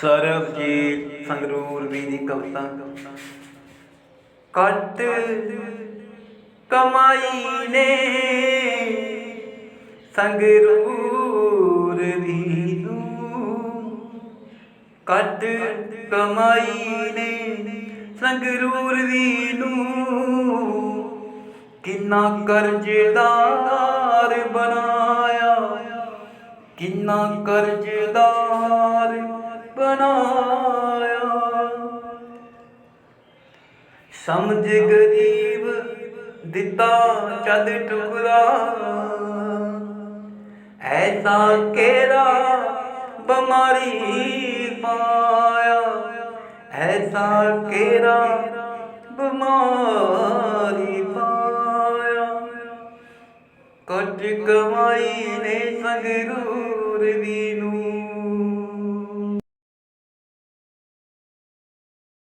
ਸਰਬਜੀਤ ਸੰਗਰੂਰ ਵੀ ਦੀ ਕਵਿਤਾ। ਕੱਟ ਕਮਾਈ ਨੇ ਸੰਗਰੂਰ ਵੀ ਨੂੰ। ਕੱਟ ਕਮਾਈ ਨੇ ਸੰਗਰੂਰ ਵੀ ਨੂੰ। ਕਿੰਨਾ ਕਰਜ਼ਦਾਰ ਬਣਾਇਆ। ਕਿੰਨਾ ਕਰਜ਼ਦਾਰ ਸਮਝ ਗਰੀਬ ਦਿੱਤਾ ਚੰਦ ਟੁਕੜਾ। ਐਸਾ ਕਿਹੜਾ ਬਿਮਾਰੀ ਪਾਇਆ? ਐਸਾ ਕਿਹੜਾ ਬਿਮਾਰੀ ਪਾਇਆ? ਕੱਟ ਕਮਾਈ ਨੇ ਸੰਗਰੂਰ ਦੀ